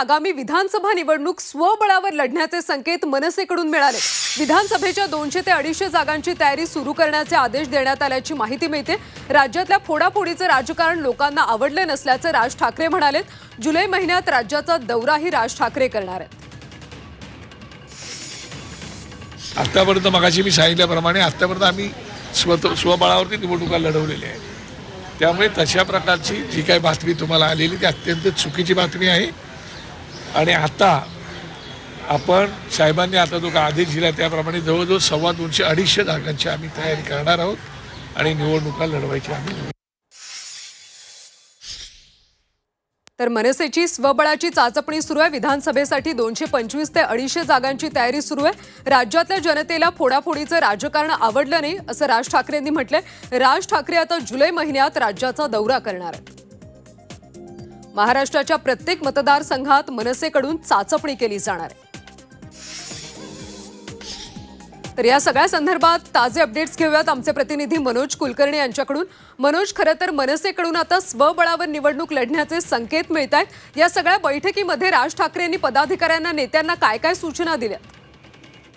आगामी विधानसभा निवडणूक स्वबळावर लढण्याचे संकेत मनसेकडून मिळाले. विधानसभेच्या दोनशे ते अडीचशे जागांची तयारी सुरू करण्याचे आदेश देण्यात आल्याची माहिती मिळते. राज्यातल्या फोडाफोडीचं राजकारण लोकांना आवडलं नसल्याचं राज ठाकरे म्हणाले जुलै महिन्यात राज्याचा दौराही राज ठाकरे करणार आहेत. आत्तापर्यंत मगाशी मी सांगितल्याप्रमाणे आत्तापर्यंत आम्ही स्वत स्वबळावरती निवडणुका लढवलेल्या आहेत. त्यामुळे तशा प्रकारची जी काही बातमी तुम्हाला आलेली ती अत्यंत चुकीची बातमी आहे. आणि आता आपण साहेबांनी आता जो का आदेश दिला त्याप्रमाणे जवळजवळ सव्वा दोनशे अडीचशे जागांची आम्ही तयारी करणार आहोत आणि निवडणुका लढवायची आम्ही तर मनसेची स्वबळाची चाचपणी सुरू आहे. विधानसभेसाठी दोनशे पंचवीस ते अडीचशे जागांची तयारी सुरू आहे. राज्यातल्या जनतेला फोडाफोडीचं राजकारण आवडलं नाही असं राज ठाकरेंनी म्हटलंय. राज ठाकरे आता जुलै महिन्यात राज्याचा दौरा करणार आहेत. महाराष्ट्राच्या प्रत्येक मतदारसंघात मनसेकडून चाचपणी केली जाणार आहे. तर या सगळ्या संदर्भात ताजे अपडेट्स घेऊयात आमचे प्रतिनिधी मनोज कुलकर्णी यांच्याकडून. मनोज खरं तर मनसेकडून आता स्वबळावर निवडणूक लढण्याचे संकेत मिळत आहेत या सगळ्या बैठकीमध्ये राज ठाकरे यांनी पदाधिकाऱ्यांना नेत्यांना काय काय सूचना दिल्या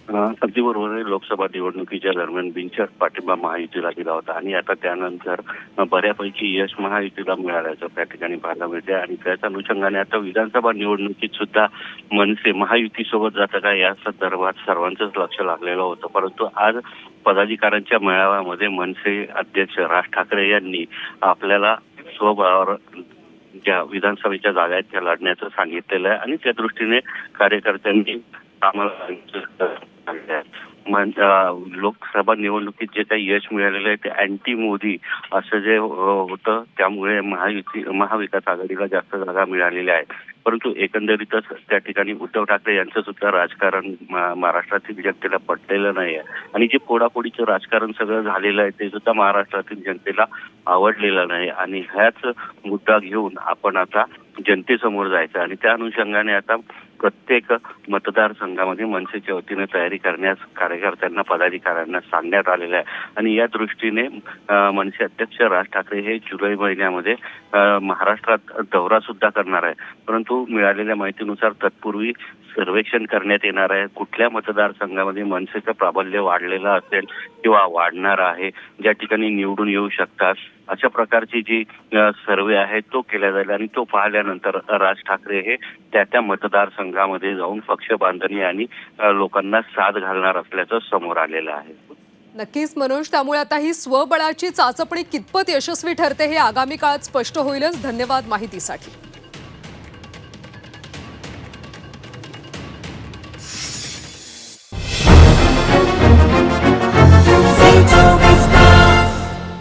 अगदी बरोबर लोकसभा निवडणुकीच्या दरम्यान बिनशर्त पाठिंबा महायुतीला दिला होता आणि आता त्यानंतर बऱ्यापैकी यश महायुतीला मिळाल्याचं त्या ठिकाणी पाहायला मिळते आणि त्याच अनुषंगाने आता विधानसभा निवडणुकीत सुद्धा मनसे महायुतीसोबत जातं का या संदर्भात सर्वांचंच लक्ष लागलेलं होतं. परंतु आज पदाधिकाऱ्यांच्या मेळाव्यामध्ये मनसे अध्यक्ष राज ठाकरे यांनी आपल्याला स्वबळावर ज्या विधानसभेच्या जागा आहेत त्या लढण्याचं सांगितलेलं आहे आणि त्या दृष्टीने कार्यकर्त्यांनी कामाला लोकसभा निवडणुकीत जे काही यश मिळालेलं आहे ते अँटी मोदी असं जे होतं त्यामुळे महायुती महाविकास आघाडीला जास्त जागा मिळालेल्या आहेत परंतु एकंदरीतच त्या ठिकाणी उद्धव ठाकरे यांचं सुद्धा राजकारण महाराष्ट्रातील जनतेला पटलेलं नाही आहे आणि जे फोडाफोडीचं राजकारण सगळं झालेलं आहे ते सुद्धा महाराष्ट्रातील जनतेला आवडलेलं नाही. आणि ह्याच मुद्दा घेऊन आपण आता जनतेसमोर जायचं आणि त्या अनुषंगाने आता प्रत्येक मतदारसंघामध्ये मनसेच्या वतीने तयारी करण्यास कार्यकर्त्यांना पदाधिकाऱ्यांना सांगण्यात आलेलं आहे. आणि या दृष्टीने मनसे अध्यक्ष राज ठाकरे हे जुलै महिन्यामध्ये महाराष्ट्रात दौरा सुद्धा करणार आहे परंतु मिळालेल्या माहितीनुसार तत्पूर्वी सर्वेक्षण करण्यात येणार आहे. कुठल्या मतदारसंघामध्ये मनसेचं प्राबल्य वाढलेलं असेल किंवा वाढणार आहे? ज्या ठिकाणी निवडून येऊ शकतात अशा प्रकारची जी सर्वे आहे तो केला जाईल आणि तो पाहिल्यानंतर राज ठाकरे हे त्या त्या मतदारसंघामध्ये जाऊन पक्ष बांधणी आणि लोकांना साथ घालणार असल्याचं समोर आलेलं आहे. नक्कीच मनोज त्यामुळे आता ही स्वबळाची चाचपणी कितपत यशस्वी ठरते हे आगामी काळात स्पष्ट होईलच. धन्यवाद माहितीसाठी.